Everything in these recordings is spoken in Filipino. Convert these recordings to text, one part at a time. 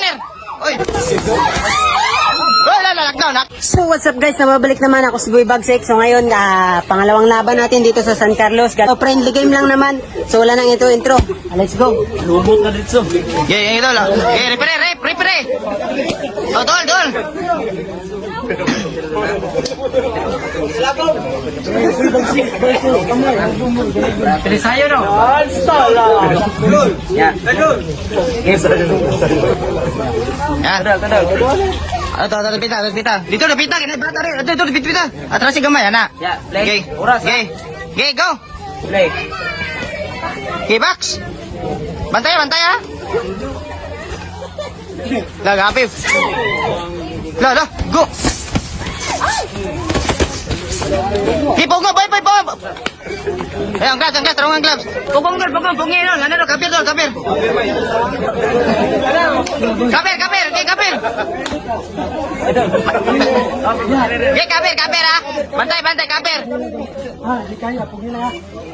corner. Oy. So what's up guys, nababalik naman ako si Boy Bagsek. So ngayon, ah, pangalawang laban natin dito sa San Carlos. So friendly game lang naman. So wala nang intro intro. Ah, let's go. Lubot na dito. Yeah, yeah, idol. Okay, repre, rep, repre. Oh, dol, dol. Tilisayo no? Yan. Yan. Ano to, to, pita, to, pita. Dito, to, pita, kinay bata rin. Dito, to, pita, pita. Atras si gamay, ana. Yeah, play. Okay. Oras, Okay. Okay, go. Play. Okay, box. Bantay, bantay, ha. Lag, hapif. La, la, go. Okay, pongo, boy, boy, boy. Eh, ang gloves, ang gloves, tarong ang gloves. Pugong, dol, pugong, pungin, no. Ano, no, kapir, dol, kapir. Kapir, kapir, okay, kapir. Okay, kapir, kapir, ha. Bantay, bantay, kapir.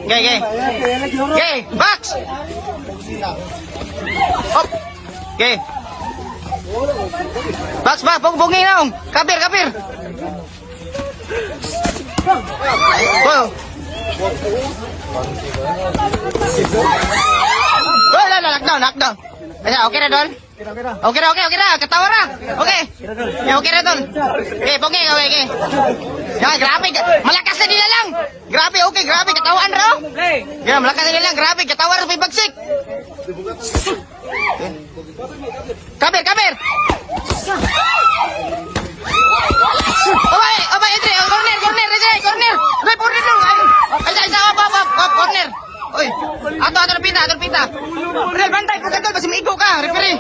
Okay, okay. Okay, box. Hop. Okay. Box, box, pung, pungin, no. Kapir, kapir. Wow. Wala na, lockdown, lockdown. Kaya, okay na, Dol? Okay na, okay, okay na. Katawa na. Okay. Yeah, okay na, Dol. Okay, pongi, okay, okay. Yan, grabe. Malakas na nila lang. Grabe, okay, grabe. Katawaan raw. Yan, malakas na nila lang. Grabe, katawa na may bagsik. Kabir, kabir. Abay, abay, entre. Oh, Corner, corner, entre, corner. Abay, corner lang. Ay, ay, ay, ay, up, up, up, up, corner. Oy, ato, ato, pita, ato, pita. Real, bantay ko ka referee.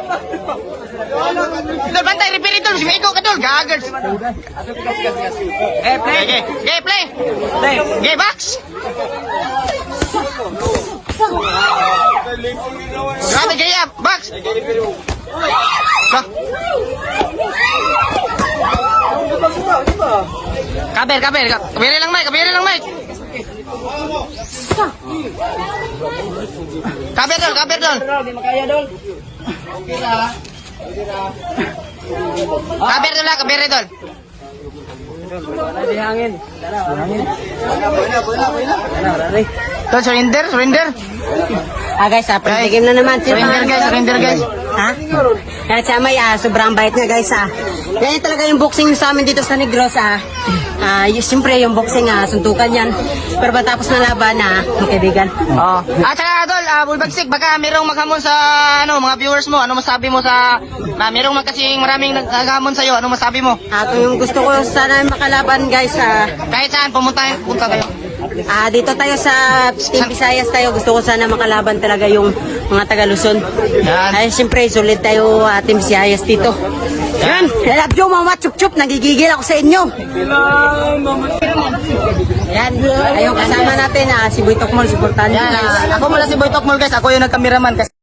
Dol, bantay, referee dol, kasi may ikaw ka dol, gagers. Eh, play. Okay, okay, play. Play. Okay, box. Grabe kaya, box. Ka. Kaber, kaber, ka- kabere lang, Mike, kabere lang, Mike. Kaber dol, kaber dol. Di makaya dol. Kaber dol, ah, kabere dol. Wala di hangin. Wala, hangin. Wala, wala. Dol, surrender, surrender. Ah guys, ah, friendly game na naman. Surrender guys, surrender guys. Ha? Kaya siya may ah, sobrang bait nga guys ah. Ganyan talaga yung boxing sa amin dito sa Negros ah. Ah, y- siyempre yung boxing ah, suntukan yan. Pero matapos na laban ah, magkaibigan. Oh. At saka Dol, uh, Bulbagsik, baka merong maghamon sa ano, mga viewers mo. Ano masabi mo sa na merong mag kasing maraming naghamon sa iyo. Ano masabi mo? Ah, kung yung gusto ko sana makalaban guys ah, Kahit saan pumunta punta kayo. Ah, dito tayo sa Team Visayas tayo. Gusto ko sana makalaban talaga yung mga taga Luzon. Yan. Ay, siyempre, sulit tayo uh, Team Visayas dito. Yan. I love you, mama chup-chup. Nagigigil ako sa inyo. Yan. Ayun, kasama natin ah, si Boy Tokmol. Supportan nyo Yan, ako mula si Boy Tokmol guys. Ako yung nagkameraman kasi